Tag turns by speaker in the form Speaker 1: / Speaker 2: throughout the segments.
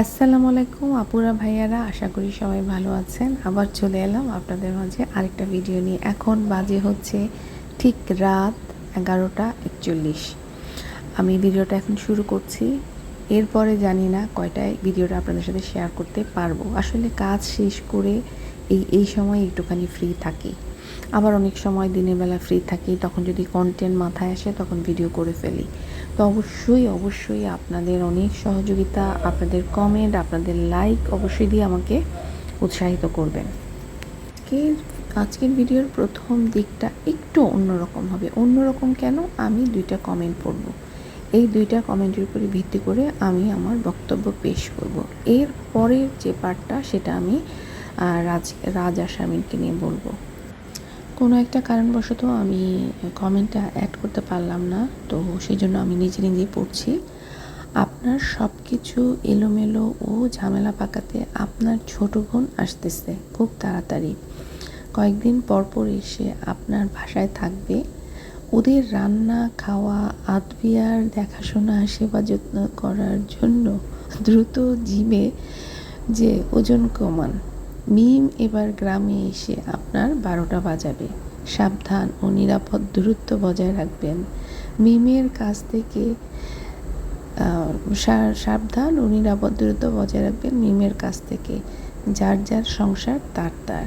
Speaker 1: আসসালামু আলাইকুম আপুরা ভাইয়ারা, আশা করি সবাই ভালো আছেন। আবার চলে এলাম আপনাদের মাঝে আরেকটা ভিডিও নিয়ে। এখন বাজে হচ্ছে ঠিক রাত এগারোটা একচল্লিশ। আমি ভিডিওটা এখন শুরু করছি। এরপরে জানি না কয়টায় ভিডিওটা আপনাদের সাথে শেয়ার করতে পারব। আসলে কাজ শেষ করে এই এই সময় একটুখানি ফ্রি থাকি। আবার অনেক সময় দিনের বেলা ফ্রি থাকি, তখন যদি কন্টেন্ট মাথায় আসে তখন ভিডিও করে ফেলি। তো অবশ্যই অবশ্যই আপনাদের অনেক সহযোগিতা, আপনাদের কমেন্ট আপনাদের লাইক অবশ্যই দিয়ে আমাকে উৎসাহিত করবেন। আজকের আজকের ভিডিওর প্রথম দিকটা একটু অন্যরকম হবে। অন্যরকম কেন? আমি দুইটা কমেন্ট পড়ব। এই দুইটা কমেন্টের উপরে ভিত্তি করে আমি আমার বক্তব্য পেশ করব। এর পরের যে পার্টটা সেটা আমি রাজ রাজ আর শামিনকে নিয়ে বলব। কোনো একটা কারণবশত আমি কমেন্টটা অ্যাড করতে পারলাম না, তো সেই জন্য আমি নিজে নিজেই পড়ছি। আপনার সব কিছু এলোমেলো ও ঝামেলা পাকাতে আপনার ছোট বোন আসতেছে খুব তাড়াতাড়ি। কয়েকদিন পরপর এসে আপনার বাসায় থাকবে। ওদের রান্না, খাওয়া, আদবিয়ার দেখাশোনা, সেবা যত্ন করার জন্য দ্রুত জিমে যে ওজন কমান। মিম এবার গ্রামে এসে আপনার বারোটা বাজাবে। সাবধান ও নিরাপদ দূরত্ব বজায় রাখবেন। মিমের কাছ থেকে সাবধান ও নিরাপদ দূরত্ব বজায় রাখবেন মিমের কাছ থেকে। যার যার সংসার, তার তার।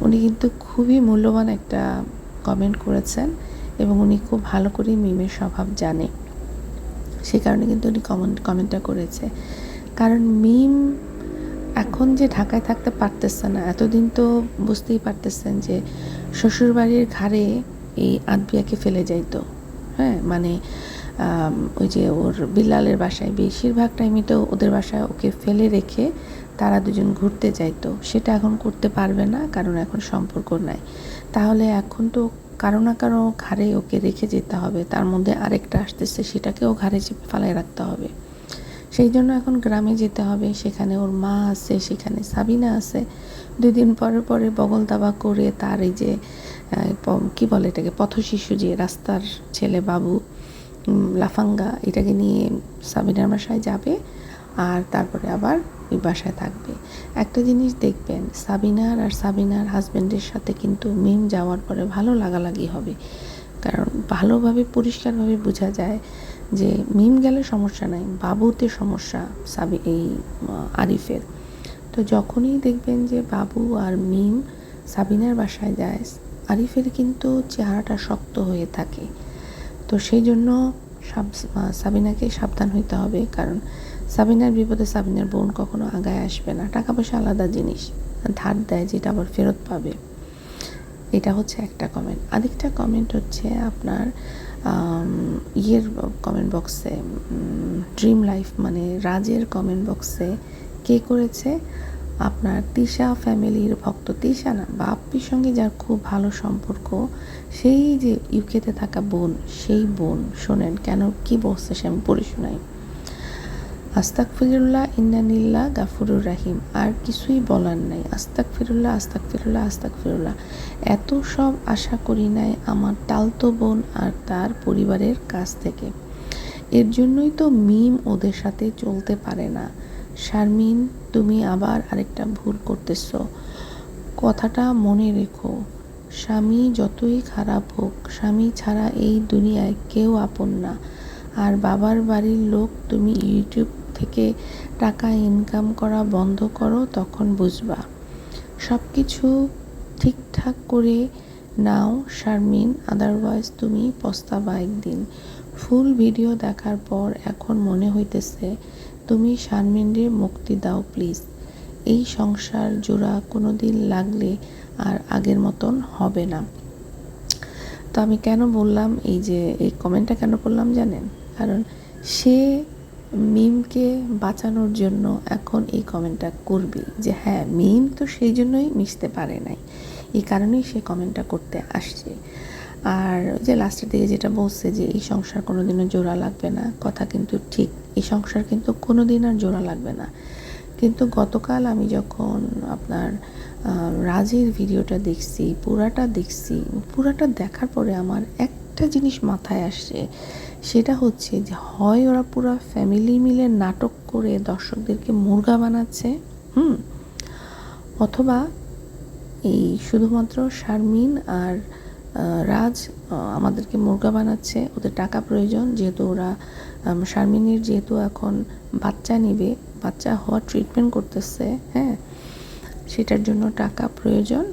Speaker 1: উনি কিন্তু খুবই মূল্যবান একটা কমেন্ট করেছেন এবং উনি খুব ভালো করে মিমের স্বভাব জানে। সে কারণে কিন্তু উনি কমেন্ট কমেন্টটা করেছে। কারণ মিম এখন যে ঢাকায় থাকতে পারতেছে না, এতদিন তো বুঝতেই পারতেছেন যে শ্বশুরবাড়ির ঘাড়ে এই আদবিয়াকে ফেলে যাইতো। হ্যাঁ মানে ওই যে ওর বিল্লালের বাসায় বেশিরভাগ টাইমই তো ওদের বাসায় ওকে ফেলে রেখে তারা দুজন ঘুরতে যাইতো। সেটা এখন করতে পারবে না, কারণ এখন সম্পর্ক নাই। তাহলে এখন তো কারও না কারও ঘাড়ে ওকে রেখে যেতে হবে, তার মধ্যে আরেকটা আসতেছে, সেটাকেও ঘাড়ে চেপে ফালায় রাখতে হবে। সেই জন্য এখন গ্রামে যেতে হবে। সেখানে ওর মা আছে, সেখানে সাবিনা আছে। দুই দিন পরে পরে বগল দাবা করে তার এই যে কি বলে এটাকে পথশিশু যে রাস্তার ছেলে বাবু লাফাঙ্গা, এটাকে নিয়ে সাবিনার বাসায় যাবে আর তারপরে আবার ওই বাসায় থাকবে। একটা জিনিস দেখবেন, সাবিনার আর সাবিনার হাজব্যান্ডের সাথে কিন্তু মিম যাওয়ার পরে ভালো লাগালাগি হবে। কারণ ভালোভাবে, পরিষ্কারভাবে বোঝা যায় যে মিম গেলে সমস্যা নাই, বাবুতে সমস্যা, সাবি এই আরিফের। তো যখনই দেখবেন যে বাবু আর মিম সাবিনার বাসায় যায়, আরিফের কিন্তু চেহারাটা শক্ত হয়ে থাকে। তো সেই জন্য সাবিনাকে সাবধান হইতে হবে, কারণ সাবিনার বিপদে সাবিনার বোন কখনো আগায় আসবে না। টাকা পয়সা আলাদা জিনিস, ধার দেয় যেটা আবার ফেরত পাবে। এটা হচ্ছে একটা কমেন্ট আরেকটা কমেন্ট হচ্ছে আপনার ইয়ের কমেন্ট বক্সে ড্রিম লাইফ মানে রাজের কমেন্ট বক্সে কে করেছে? আপনার তিশা ফ্যামিলির ভক্ত। তিশা না, বাপ্পির সঙ্গে যার খুব ভালো সম্পর্ক, সেই যে ইউকেতে থাকা বোন, সেই বোন, শোনেন কেন, কি বলছে সে আমি পড়ে শোনাই। আস্তাক ফিরুল্লাহ ইন্নানিল্লাহ গাফুরুর রাহিম। আর কিছুই বলার নাই। আস্তাক ফিরুল্লাহ আস্তাক ফিরুল্লাহ আস্তাক ফিরুল্লাহ এত সব আশা করি নাই আমার টালতো বোন আর তার পরিবারের কাছ থেকে। এর জন্যই তো মিম ওদের সাথে চলতে পারে না। শারমিন, তুমি আবার আরেকটা ভুল করতেছ। কথাটা মনে রেখো। স্বামী যতই খারাপ হোক, স্বামী ছাড়া এই দুনিয়ায় কেউ আপন না। আর বাবার বাড়ির লোক তুমি ইউটিউব থেকে টাকা ইনকাম করা বন্ধ করো, তখন বুঝবা। সব কিছু ঠিকঠাক করে নাও, শারমিন আদারওয়াইজ তুমি পস্তাবা একদিন। ফুল ভিডিও দেখার পর এখন মনে হইতেছে, তুমি শারমিনরে মুক্তি দাও প্লিজ এই সংসার জোড়া কোনো দিন লাগলে আর আগের মতন হবে না। তো আমি কেন বললাম, এই যে, এই কমেন্টটা কেন করলাম জানেন? কারণ সে মিমকে বাঁচানোর জন্য এখন এই কমেন্টটা করবে যে হ্যাঁ মিম তো সেই জন্যই মিশতে পারে নাই। এই কারণেই সে কমেন্টটা করতে আসছে। আর যে লাস্টের দিকে যেটা বলছে যে, এই সংসার কোনোদিনও জোড়া লাগবে না। কথা কিন্তু ঠিক, এই সংসার কিন্তু কোনোদিন আর জোড়া লাগবে না। কিন্তু গতকাল আমি যখন আপনার রাজের ভিডিওটা দেখছি, পুরাটা দেখছি, পুরাটা দেখার পরে আমার একটা জিনিস মাথায় আসছে সেটা হচ্ছে যে হয় ওরা পুরো ফ্যামিলি মিলে নাটক করে দর্শকদেরকে মুরগা বানাচ্ছে, হুম? অথবা এই শুধুমাত্র শারমিন আর রাজ আমাদেরকে মুরগা বানাচ্ছে, ওদের টাকা প্রয়োজন, যেহেতু ওরা শারমিনের যেহেতু এখন বাচ্চা নিবে, বাচ্চা হওয়ার ট্রিটমেন্ট করতেছে হ্যাঁ? সেটার জন্য টাকা প্রয়োজন,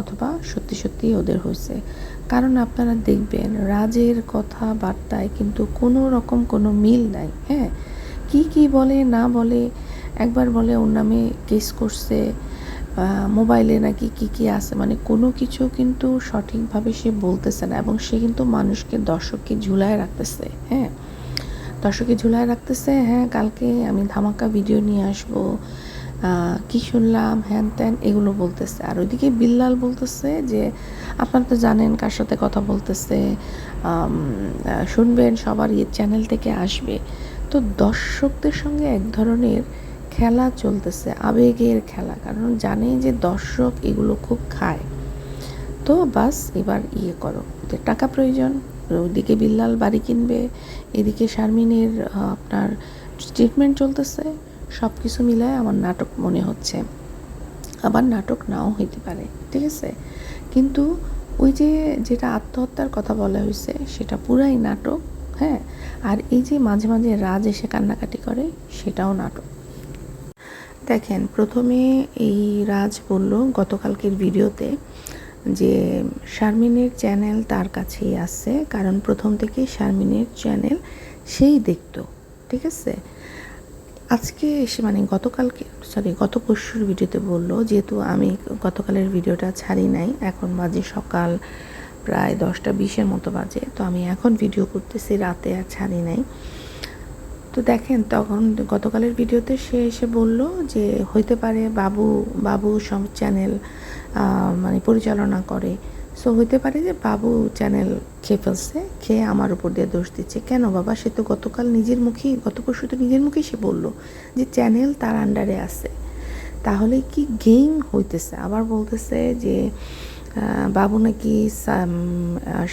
Speaker 1: অথবা সত্যি সত্যি ওদের হয়েছে। কারণ আপনারা দেখবেন রাজের কথাবার্তায় কিন্তু কোনো রকম কোনো মিল নাই হ্যাঁ? কি কি বলে, না বলে, একবার বলে ওর নামে কেস করছে মোবাইলে নাকি কি কি আছে মানে কোনো কিছু কিন্তু সঠিকভাবে সে বলতেছে না, এবং সে কিন্তু মানুষকে, দর্শককে ঝুলায় রাখতেছে হ্যাঁ? দর্শককে ঝুলায় রাখতেছে হ্যাঁ কালকে আমি ধামাকা ভিডিও নিয়ে আসব কি শুনলাম? হ্যান ত্যান, এগুলো বলতেছে। আর ওইদিকে বিল্লাল বলতেছে যে, আপনারা তো জানেন কার সাথে কথা বলতেছে। শুনবেন, সবার ইয়ে চ্যানেল থেকে আসবে। তো দর্শকদের সঙ্গে এক ধরনের খেলা চলতেছে, আবেগের খেলা। কারণ জানে যে দর্শক এগুলো খুব খায়। তো বাস, এবার ইয়ে করো। টাকা প্রয়োজন। ওদিকে বিল্লাল বাড়ি কিনবে। এদিকে শারমিনের আপনার ট্রিটমেন্ট চলতেছে। সব কিছু মিলায় আমার নাটক মনে হচ্ছে। আবার নাটক নাও হইতে পারে, ঠিক আছে? কিন্তু ওই যে যেটা আত্মহত্যার কথা বলা হয়েছে সেটা পুরাই নাটক হ্যাঁ? আর এই যে মাঝে মাঝে রাজ এসে কান্নাকাটি করে, সেটাও নাটক। দেখেন, প্রথমে এই রাজ বলল গতকালকের ভিডিওতে যে শারমিনের চ্যানেল তার কাছেই আছে, কারণ প্রথম থেকে শারমিনের চ্যানেল সেই দেখতো, ঠিক আছে? আজকে এসে মানে গতকালকে সরি গত পরশুর ভিডিওতে বলল যেহেতু আমি গতকালের ভিডিওটা ছাড়ি নাই, এখন বাজে সকাল প্রায় দশটা বিশের মতো বাজে, তো আমি এখন ভিডিও করতেছি, রাতে আর ছাড়ি নাই। তো দেখেন, তখন গতকালের ভিডিওতে সে এসে বলল যে হইতে পারে বাবু বাবু সব চ্যানেল মানে পরিচালনা করে। সো হইতে পারে যে বাবু চ্যানেল খেয়ে ফেলছে খেয়ে আমার উপর দিয়ে দোষ দিচ্ছে? কেন বাবা? সে তো গতকাল নিজের মুখেই গত পরশু তো নিজের মুখেই সে বলল যে চ্যানেল তার আন্ডারে আছে। তাহলে কি গেম হইতেছে? আবার বলতেছে যে বাবু নাকি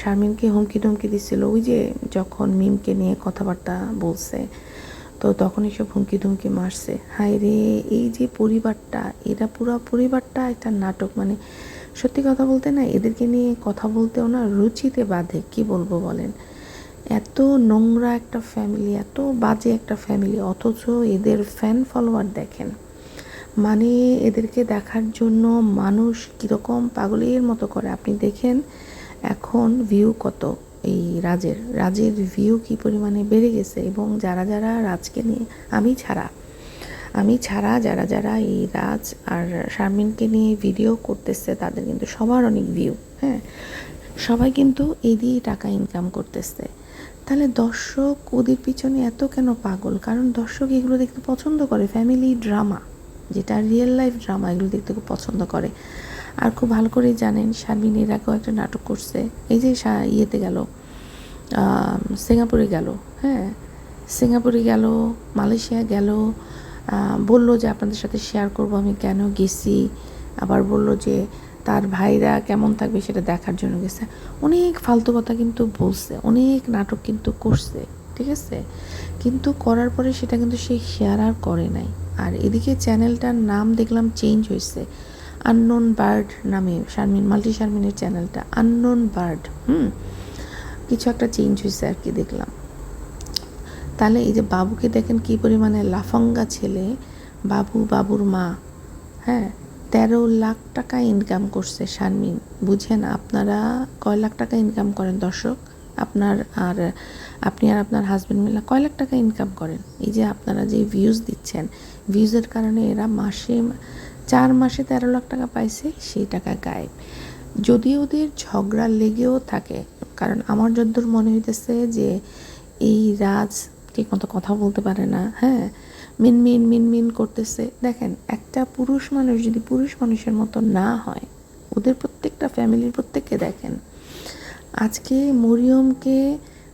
Speaker 1: শারমিনকে হুমকি টুমকি দিচ্ছিল ওই যে যখন মিমকে নিয়ে কথাবার্তা বলছে, তো তখন এসব হুমকি ধুমকি মারছে। হায় রে, এই যে পরিবারটা, এরা পুরো পরিবারটা একটা নাটক। মানে সত্যি কথা বলতে না, এদেরকে নিয়ে কথা বলতেও না রুচিতে বাধে, কি বলব বলেন? এত নোংরা একটা ফ্যামিলি এত বাজে একটা ফ্যামিলি অথচ এদের ফ্যান ফলোয়ার দেখেন। মানে এদেরকে দেখার জন্য মানুষ কীরকম পাগলের মতো করে। আপনি দেখেন এখন ভিউ কত এই রাজের। রাজের ভিউ কি পরিমাণে বেড়ে গেছে এবং যারা যারা রাজকে নিয়ে, আমি ছাড়া আমি ছাড়া যারা যারা এই রাজ আর শারমিনকে নিয়ে ভিডিও করতেছে, তাদের কিন্তু সবার অনেক ভিউ হ্যাঁ? সবাই কিন্তু এই দিয়েই টাকা ইনকাম করতেছে। তাহলে দর্শক ওদের পিছনে এত কেন পাগল? কারণ দর্শক এগুলো দেখতে পছন্দ করে ফ্যামিলি ড্রামা যেটা রিয়েল লাইফ ড্রামা এগুলো দেখতে খুব পছন্দ করে। আর খুব ভালো করে জানেন, শারমিন এর আগেও একটা নাটক করছে, এই যে ইয়েতে গেল সিঙ্গাপুরে গেল হ্যাঁ? সিঙ্গাপুরে গেল, মালয়েশিয়া গেল বলল যে আপনাদের সাথে শেয়ার করব, আমি কেন গেছি? আবার বলল যে তার ভাইরা কেমন থাকবে সেটা দেখার জন্য গেছে। অনেক ফালতু কথা কিন্তু বলছে, অনেক নাটক কিন্তু করছে, ঠিক আছে? কিন্তু করার পরে সেটা কিন্তু সে শেয়ার আর করে নাই। আর এদিকে চ্যানেলটার নাম দেখলাম চেঞ্জ হয়েছে। আননোন বার্ড নামে শারমিন মাল্টি শারমিনের চ্যানেলটা আননোন বার্ড হুম? কিছু একটা চেঞ্জ হয়েছে আর কি দেখলাম। তাহলে এই যে বাবুকে দেখেন কি পরিমাণে লাফঙ্গা ছেলে, বাবু বাবুর মা হ্যাঁ? তেরো লাখ টাকা ইনকাম করছে শারমিন। বুঝেন, আপনারা কয় লাখ টাকা ইনকাম করেন দর্শক? আপনার আর আপনি আর আপনার হাজব্যান্ড মিলে কয় লাখ টাকা ইনকাম করেন? এই যে আপনারা যে ভিউজ দিচ্ছেন ভিউজের কারণে এরা মাসে, চার মাসে তেরো লাখ টাকা পাইছে, সেই টাকা গায়েব। যদি ওদের ঝগড়া লেগেও থাকে, কারণ আমার যদ্দূর মনে হইতেছে যে এই রাজ ঠিক মতো কথা বলতে পারে না হ্যাঁ? মিন মিন মিন মিন করতেছে। দেখেন, একটা পুরুষ মানুষ যদি পুরুষ মানুষের মতো না হয়, ওদের প্রত্যেকটা ফ্যামিলির প্রত্যেককে দেখেন। আজকে মরিয়মকে,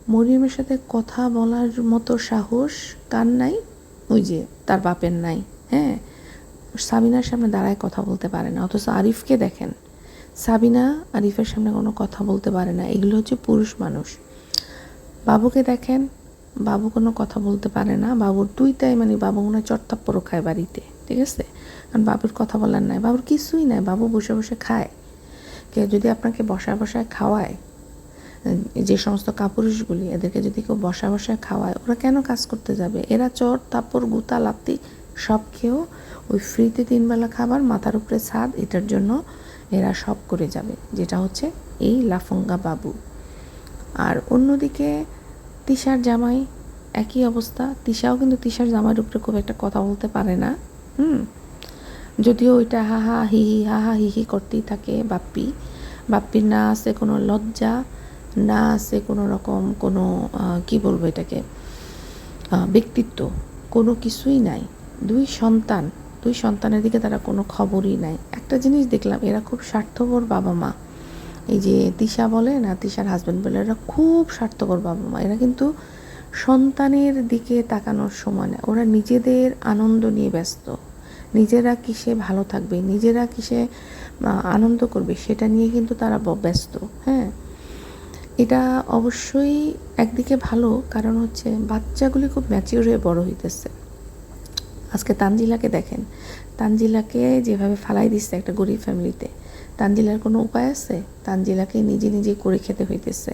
Speaker 1: মরিয়মের সাথে কথা বলার মতো সাহস কার নাই? ওই যে তার বাপের নাই হ্যাঁ? সাবিনার সামনে দাঁড়ায় কথা বলতে পারে না, অথচ আরিফকে দেখেন। সাবিনা আরিফের সামনে কোনো কথা বলতে পারে না, এগুলো হচ্ছে পুরুষ মানুষ। বাবুকে দেখেন বাবু কোনো কথা বলতে পারে না। বাবুর দুইটাই মানে বাবু মনে হয় চট্টাপ্পরও খায় বাড়িতে, ঠিক আছে? কারণ বাবুর কথা বলার নাই, বাবুর কিছুই নাই, বাবু বসে বসে খায়। কেউ যদি আপনাকে বসায় বসায় খাওয়ায় যে সমস্ত কাপুরুষগুলি, এদেরকে যদি কেউ বসা বসায় খাওয়ায়, ওরা কেন কাজ করতে যাবে? এরা চট তাপর গুতা, লাত্তি, সব খেয়েও ওই ফ্রিতে তিনবেলা খাবার, মাথার উপরে ছাদ, এটার জন্য এরা সব করে যাবে, যেটা হচ্ছে এই লাফঙ্গা বাবু। আর অন্যদিকে তিশার জামাই, একই অবস্থা। তিশাও কিন্তু তিশার জামাইয়ের উপরে খুব একটা কথা বলতে পারে না। হুম। যদিও ওইটা হা হা হি হি হা হা হি হি করতেই থাকে বাপ্পি। বাপ্পির না আছে কোনো লজ্জা, না আছে কোনো রকম কোনো কি বলব এটাকে? ব্যক্তিত্ব। কোনো কিছুই নাই। দুই সন্তান। দুই সন্তানের দিকে তারা কোনো খবরই নাই। একটা জিনিস দেখলাম, এরা খুব স্বার্থপর বাবা মা এই যে তিশা বলে না তিশার হাজব্যান্ড বলে এরা খুব স্বার্থকর বাবা মা। এরা কিন্তু সন্তানের দিকে তাকানোর সময় না। ওরা নিজেদের আনন্দ নিয়ে ব্যস্ত। নিজেরা কিসে ভালো থাকবে? নিজেরা কিসে আনন্দ করবে? সেটা নিয়ে কিন্তু তারা ব্যস্ত হ্যাঁ? এটা অবশ্যই একদিকে ভালো, কারণ হচ্ছে বাচ্চাগুলি খুব ম্যাচিওর হয়ে বড় হইতেছে। আজকে তানজিলাকে দেখেন। তানজিলাকে যেভাবে ফালাই দিচ্ছে একটা গরিব ফ্যামিলিতে তানজিলার কোনো উপায় আছে? তানজিলাকে নিজে নিজে করে খেতে হইতেছে।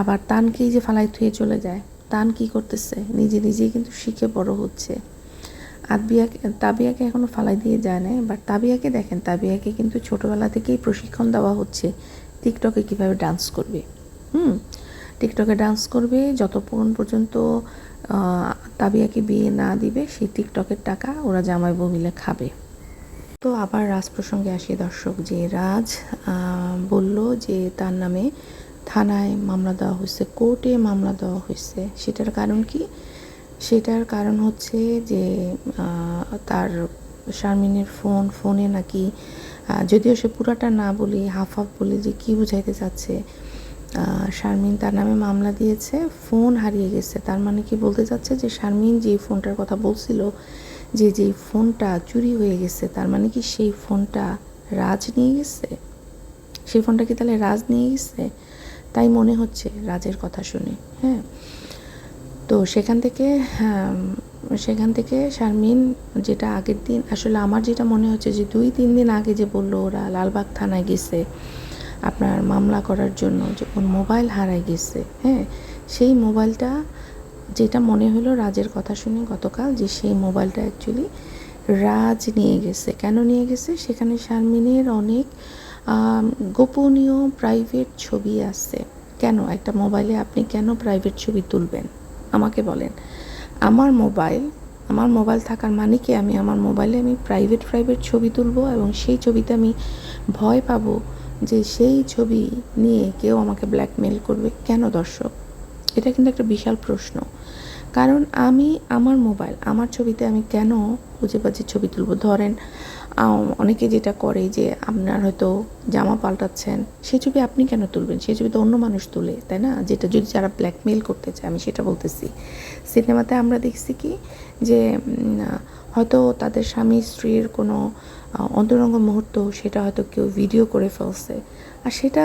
Speaker 1: আবার তানকেই যে ফালাই থুয়ে চলে যায়, তান কি করতেছে? নিজে নিজেই কিন্তু শিখে বড় হচ্ছে। আদবিয়াকে, তাবিয়াকে এখনও ফালাই দিয়ে যায় না বাট তাবিয়াকে দেখেন, তাবিয়াকে কিন্তু ছোটোবেলা থেকেই প্রশিক্ষণ দেওয়া হচ্ছে। টিকটকে কীভাবে ডান্স করবে? হুম, টিকটকে ডান্স করবে যতক্ষণ পর্যন্ত তাবিয়াকে বিয়ে না দিবে, সেই টিকটকের টাকা ওরা জামাই বউ মিলে খাবে। তো আবার রাজ প্রসঙ্গে আসি দর্শক যে রাজ বলল যে তার নামে থানায় মামলা দেওয়া হয়েছে, কোর্টে মামলা দেওয়া হয়েছে। সেটার কারণ কি? সেটার কারণ হচ্ছে যে তার শারমিনের ফোন, ফোনে নাকি যদিও সে পুরাটা না বলি হাফ হাফ বলি যে কি বুঝাইতে চাচ্ছে শারমিন তার নামে মামলা দিয়েছে, ফোন হারিয়ে গেছে। তার মানে কি বলতে চাচ্ছে যে শারমিন যে ফোনটার কথা বলছিল যে যে ফোনটা চুরি হয়ে গেছে তার মানে কি সেই ফোনটা রাজ নিয়ে গেছে? সেই ফোনটা কি তাহলে রাজ নিয়ে গেছে? তাই মনে হচ্ছে রাজের কথা শুনে হ্যাঁ? তো সেখান থেকে হ্যাঁ, সেখান থেকে শারমিন যেটা আগের দিন আসলে আমার যেটা মনে হচ্ছে যে দুই তিন দিন আগে যে বলল ওরা লালবাগ থানায় গেছে আপনার মামলা করার জন্য যখন মোবাইল হারায় গেছে হ্যাঁ? সেই মোবাইলটা যেটা মনে হলো রাজের কথা শুনে গতকাল যে সেই মোবাইলটা অ্যাকচুয়ালি রাজ নিয়ে গেছে। কেন নিয়ে গেছে? সেখানে শারমিনের অনেক গোপনীয় প্রাইভেট ছবি আছে। কেন? একটা মোবাইলে আপনি কেন প্রাইভেট ছবি তুলবেন? আমাকে বলেন। আমার মোবাইল আমার মোবাইল থাকার মানে কি? আমি আমার মোবাইলে আমি প্রাইভেট প্রাইভেট ছবি তুলবো এবং সেই ছবিতে আমি ভয় পাবো যে সেই ছবি নিয়ে কেউ আমাকে ব্ল্যাকমেল করবে? কেন দর্শক? এটা কিন্তু একটা বিশাল প্রশ্ন। কারণ আমি আমার মোবাইল, আমার ছবিতে আমি কেন খুঁজে বাজে ছবি তুলবো? ধরেন অনেকে যেটা করে যে আপনার হয়তো জামা পাল্টাচ্ছেন সেই ছবি আপনি কেন তুলবেন? সেই ছবি তো অন্য মানুষ তুলে, তাই না? যেটা যদি যারা ব্ল্যাকমেল করতে চায়, আমি সেটা বলতেছি। সিনেমাতে আমরা দেখছি কি যে হয়তো তাদের স্বামী স্ত্রীর কোনো অন্তরঙ্গ মুহূর্ত সেটা হয়তো কেউ ভিডিও করে ফেলছে। আর সেটা